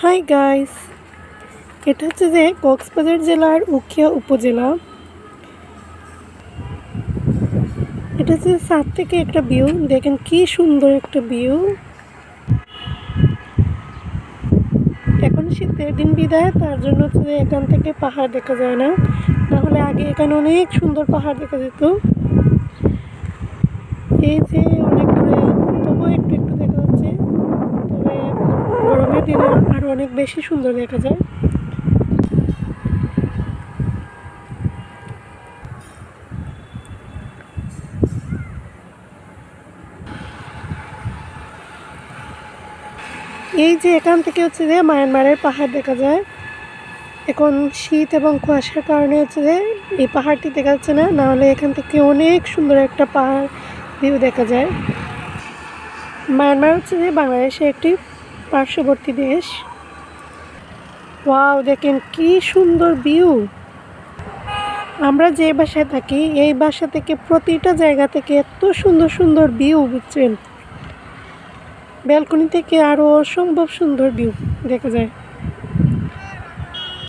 Hi guys এটা হচ্ছে যে কক্সবাজার জেলার উখিয়া উপজেলা। এটা হচ্ছে সাত থেকে একটা ভিউ দেখেন কি সুন্দর একটা ভিউ এখন শীতের দিন বিদায়, তার জন্য হচ্ছে এখান থেকে পাহাড় দেখা যায় না। নাহলে আগে এখানে অনেক সুন্দর পাহাড় দেখা যেত। এই যে অনেক দূরে তবুও একটু একটু দেখা যাচ্ছে তবে গরমের দিনে আরও অনেক বেশি সুন্দর দেখা যায়। এই যে এখান থেকে হচ্ছে যে মায়ানমারের পাহাড় দেখা যায়। এখন শীত এবং কুয়াশার কারণে হচ্ছে যে এই পাহাড়টি দেখা যাচ্ছে না নাহলে এখান থেকে অনেক সুন্দর একটা পাহাড় ভিউ দেখা যায়। মায়ানমার হচ্ছে যে বাংলাদেশে একটি পার্শ্ববর্তী দেশ। ওয়াও, দেখেন কি সুন্দর ভিউ আমরা যে বাসায় থাকি, এই বাসা থেকে প্রতিটা জায়গা থেকে এত সুন্দর সুন্দর ভিউ বুঝছেন? ব্যালকনি থেকে আরও অসম্ভব সুন্দর ভিউ দেখা যায়।